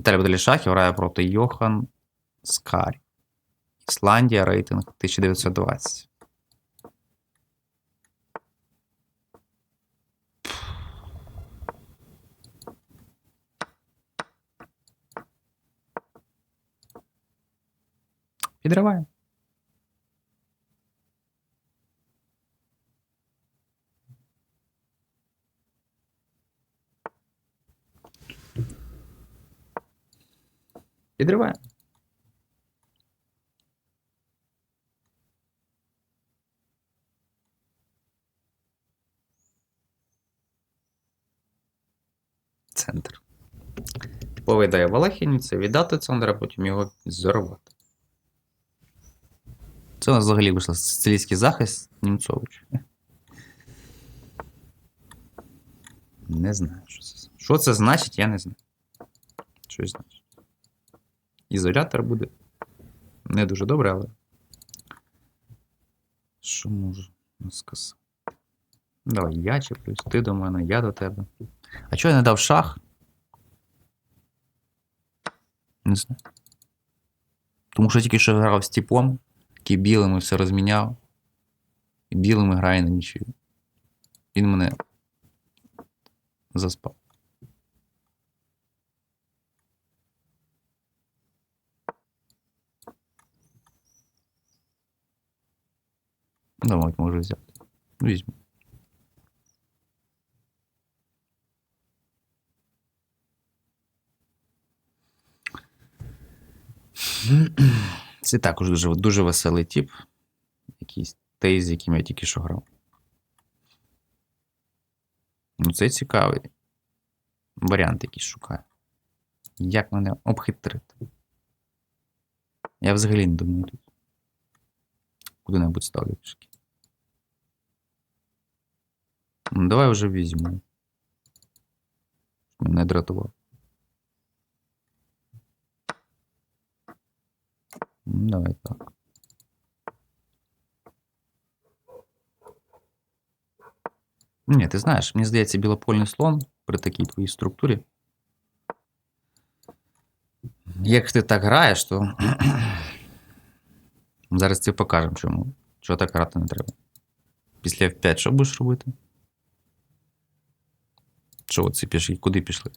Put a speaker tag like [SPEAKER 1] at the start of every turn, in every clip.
[SPEAKER 1] Віталій Баталій Шахів грає проти Йохан Скарі. Ісландія, рейтинг 1920. Підриваємо. Підриваємо. Центр. Повидає Валахініця, віддати центр, а потім його зорвати. Це у нас взагалі вийшло сицилійський захист Німцович. Не знаю, що це. Що це значить, я не знаю. Щось значить. Ізолятор буде не дуже добре, але. Що можу сказати? Давай я чіплюсь, ти до мене, я до тебе. А чого я не дав шах? Не знаю. Тому що тільки що грав з типом, який білими все розміняв. І білими грає на нічию. Він мене заспав. Давай, можу взяти. Візьму. Це також дуже, дуже веселий тип. Якийсь той, з яким я тільки що грав. Ну, це цікавий варіант якийсь шукаю. Як мене обхитрити? Я взагалі не думаю тут. Куди-небудь ставлю пішки. Ну, давай вже візьму. Мене дратував. Ну, Давай так. Ні, ти знаєш, мені здається, білопольний слон при такій твоїй структурі. Як ти так граєш, то зараз це покажемо, чому. Чого так грати не треба. Після F5 що будеш робити? Що оці пішли? Куди пішли?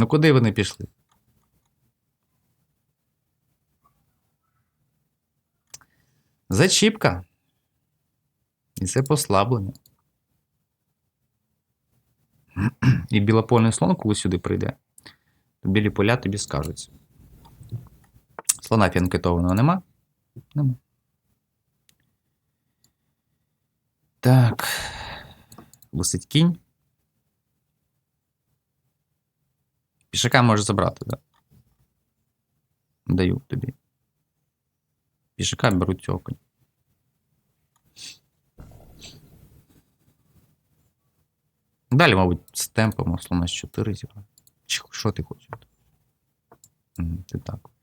[SPEAKER 1] Ну куди вони пішли? Зачіпка. І це послаблення. І білопольний слон, коли сюди прийде, то білі поля тобі скажуться. Слона фіанкетованого нема? Нема. Так. Висить кінь. Пішака можеш забрати, так? Да? Даю тобі. Пішака беруть цього коня. Далі, мабуть, з темпом слона з 4 зіграю. Що ти хочеш? Ти так.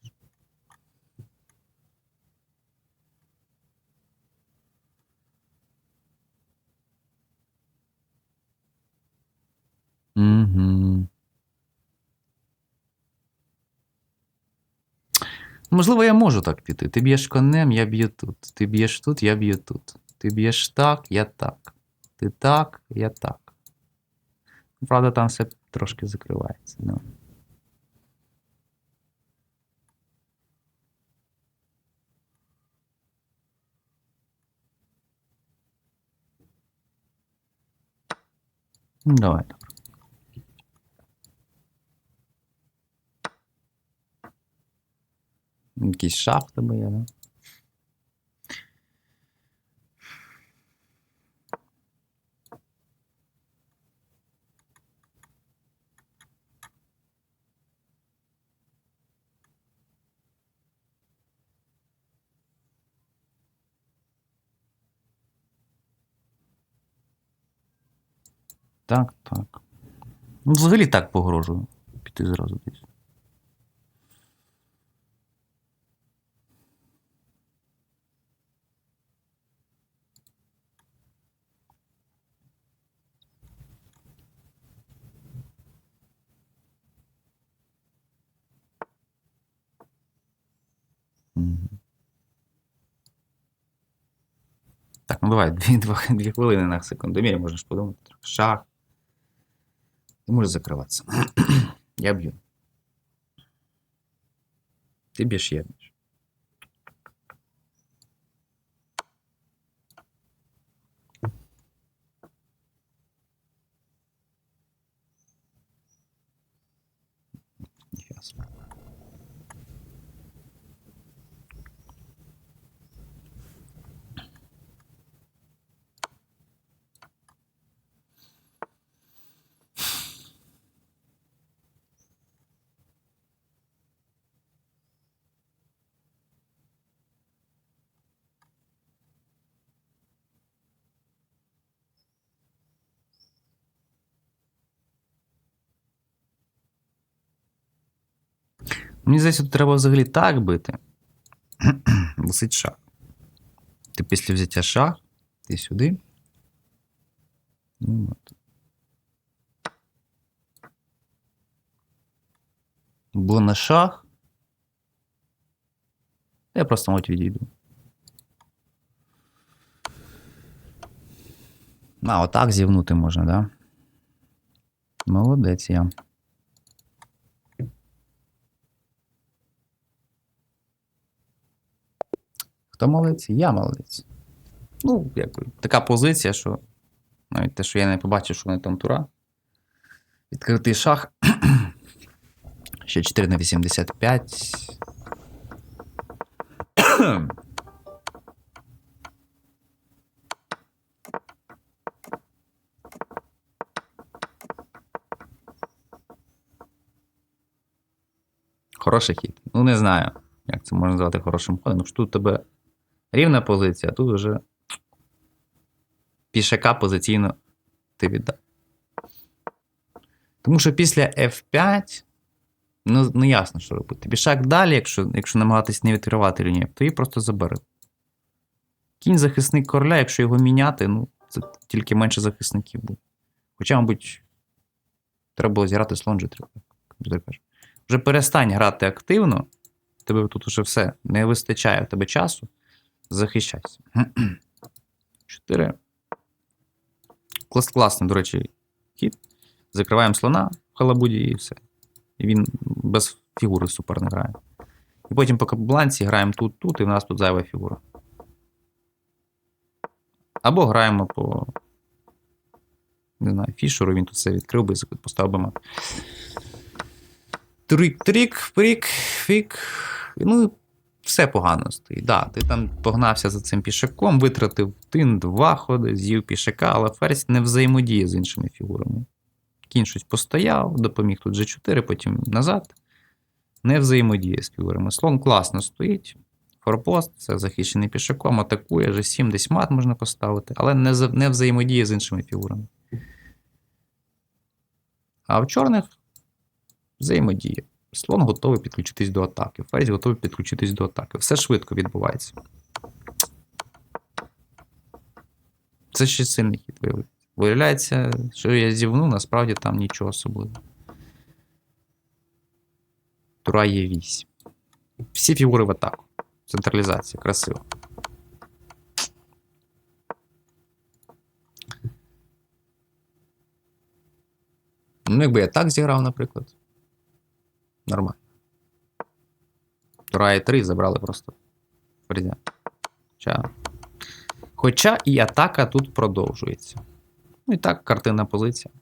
[SPEAKER 1] Угу. Можливо, я можу так піти. Ти б'єш конем, я б'ю тут. Ти б'єш тут, я б'ю тут. Ти б'єш так, я так. Ти так, я так. Правда, там все трошки закривається. Ну. Ну, Давай. добре. Якийсь шах в тебе є, да? Так, так. Ну, взагалі так погрожую. Піти зразу десь. ну давай, дві, два, дві хвилини на секундомірі, можна ж подумати. трохи. Шах. Ти можеш закриватися. я б'ю. Ти б'єш, я б'єш. Мені здається, тут треба взагалі так бити. Висить шах. Ти після взяття шах, ти сюди. Ну, от. Бо на шах. Я просто мать відійду. А, отак зівнути можна, да? Молодець я. Хто молодець? Я молодець. Ну, якби така позиція, що навіть те, що я не побачив, що вони там тура. Відкритий шах. Ще 4 на 85. Хороший хід. Ну, не знаю, як це можна назвати хорошим ходом. Ну, що тут тебе рівна позиція, а тут вже пішака позиційно ти віддав. Тому що після F5 ну, не ясно, що робити. Пішак далі, якщо, якщо намагатись не відкривати лінію, то її просто забере. Кінь захисник короля, якщо його міняти, ну, це тільки менше захисників буде. Хоча, мабуть, треба було зіграти слон G3. як комп'ютер каже. Вже перестань грати активно, тебе тут уже все не вистачає в тебе часу. Захищайся. 4. Клас, класний, до речі, хід. Закриваємо слона в халабуді і все. І він без фігури супер не грає. І потім по кабланці граємо тут, тут, і в нас тут зайва фігура. Або граємо по. Не знаю, фішеру, він тут все відкрив би, поставив би мат. Трик, трик, фрік, фік. Ну, все погано стоїть. Да, ти там погнався за цим пішаком, витратив тин, два ходи, з'їв пішака, але ферзь не взаємодіє з іншими фігурами. Кінь постояв, допоміг тут G4, потім назад. Не взаємодіє з фігурами. Слон класно стоїть. Форпост, це захищений пішаком, атакує G7, десь мат можна поставити, але не, не взаємодіє з іншими фігурами. А в чорних взаємодіє. Слон готовий підключитись до атаки. Ферзь готовий підключитись до атаки. Все швидко відбувається. Це ще сильний хід виявляється. Виявляється, що я зівну, насправді там нічого особливого. Тура є 8. Всі фігури в атаку. Централізація, красиво. Ну, якби я так зіграв, наприклад. Нормально. Тура і 3 забрали просто. Хоча... Хоча і атака тут продовжується. Ну і так, картинна позиція.